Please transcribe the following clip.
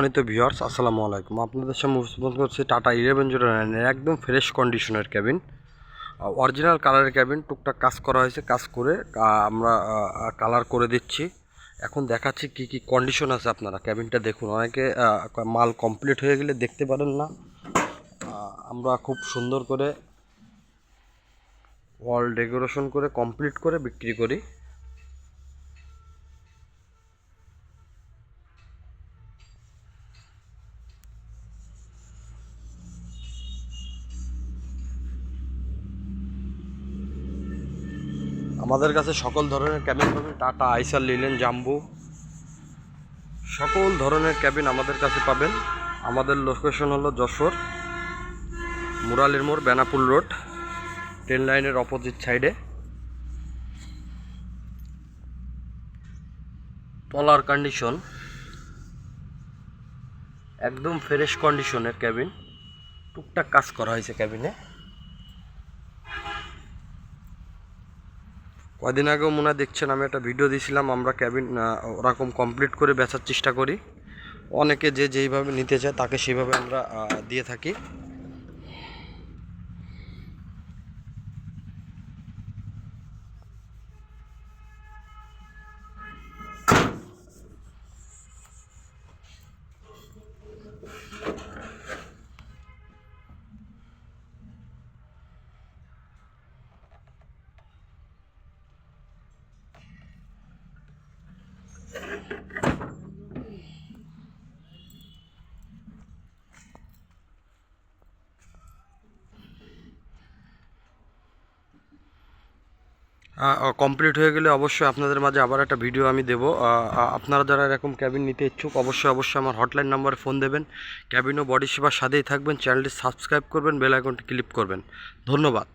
সম্মানিত ভিউয়ার্স, আসসালামু আলাইকুম। আপনাদের সামনে উপস্থাপন করছি টাটা ইলেভেন জিরো নাইনের একদম ফ্রেশ কন্ডিশনের ক্যাবিন। অরিজিনাল কালারের ক্যাবিন, টুকটাক কাজ করা হয়েছে, কাজ করে আমরা কালার করে দিচ্ছি। এখন দেখাচ্ছি কি কি কন্ডিশন আছে আপনারা। ক্যাবিনটা দেখুন, অনেকে মাল কমপ্লিট হয়ে গেলে দেখতে পারেন না। আমরা খুব সুন্দর করে ওয়াল ডেকোরেশন করে কমপ্লিট করে বিক্রি করি। আমাদের কাছে সকল ধরনের ক্যাবিন পাবেন। টাটা, আইসার লিলেন জাম্বু। সকল ধরনের ক্যাবিন আমাদের কাছে পাবেন। আমাদের লোকেশন হলো যশোর, মুরালির মোড়, বেনাপুল রোড ট্রেন লাইনের অপোজিট সাইডে তলার কন্ডিশন একদম ফ্রেশ কন্ডিশনের ক্যাবিন টুকটাক কাজ করা হয়েছে ক্যাবিনে কদিন আগেও মনে দেখছেন, আমি একটা ভিডিও দিয়েছিলাম আমরা ক্যাবিন ওরকম কমপ্লিট করে বেচার চেষ্টা করি। অনেকে যে যেইভাবে নিতে চায়, তাকে সেইভাবে আমরা দিয়ে থাকি। কমপ্লিট হয়ে গেলে অবশ্যই আপনাদের মাঝে আবার একটা ভিডিও আমি দেবো। আপনারা যারা এরকম ক্যাবিন নিতে ইচ্ছুক, অবশ্যই অবশ্যই আমার হটলাইন নাম্বারে ফোন দেবেন। ক্যাবিন ও বডি সেবার সাথেই থাকবেন। চ্যানেলটি সাবস্ক্রাইব করবেন বেল আইকনটি ক্লিক করবেন। ধন্যবাদ।